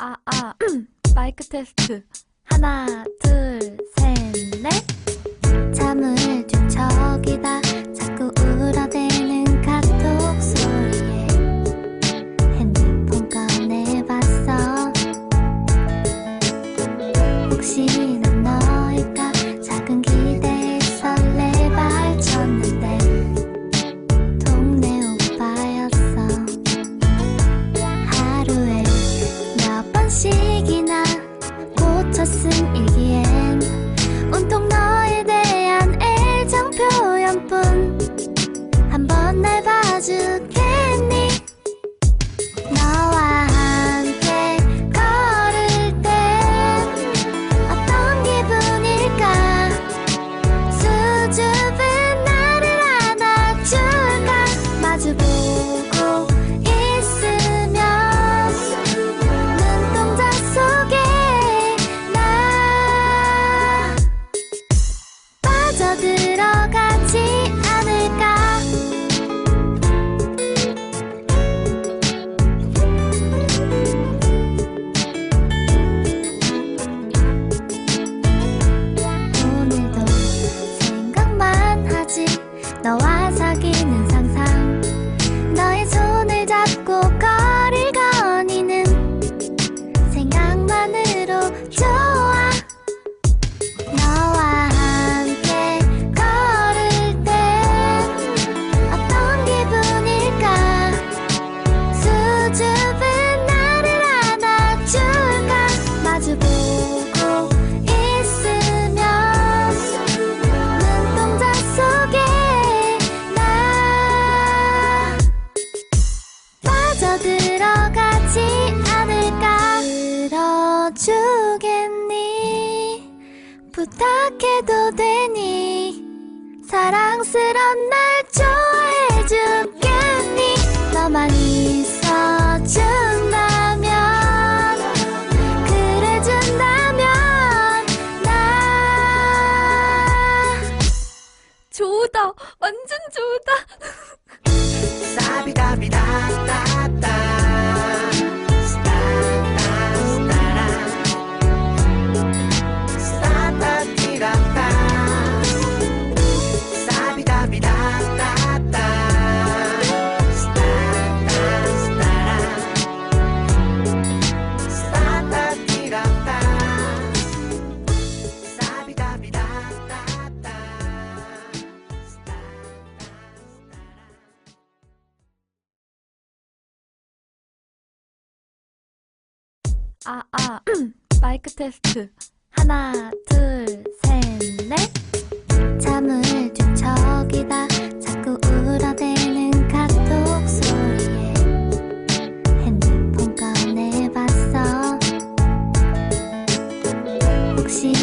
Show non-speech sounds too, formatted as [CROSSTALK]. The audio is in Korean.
아, 아, [CLEARS THROAT] 마이크 테스트. 하나, 둘, 셋, 넷. 잠을 뒤척이다 자꾸 울어대는 카톡 소리에 핸드폰 꺼내봤어. 혹시 부탁해도 되니? 사랑스런 날 좋아해주겠니? 너만 있어준다면 그래준다면 나 좋다. 완전 좋다. [LAUGHS] 사비다비다다다. 아, 아, [CLEARS THROAT] 마이크 테스트. 하나, 둘, 셋, 넷. 잠을 뒤척이다. 자꾸 울어대는 카톡 소리에 핸드폰 꺼내봤어. 혹시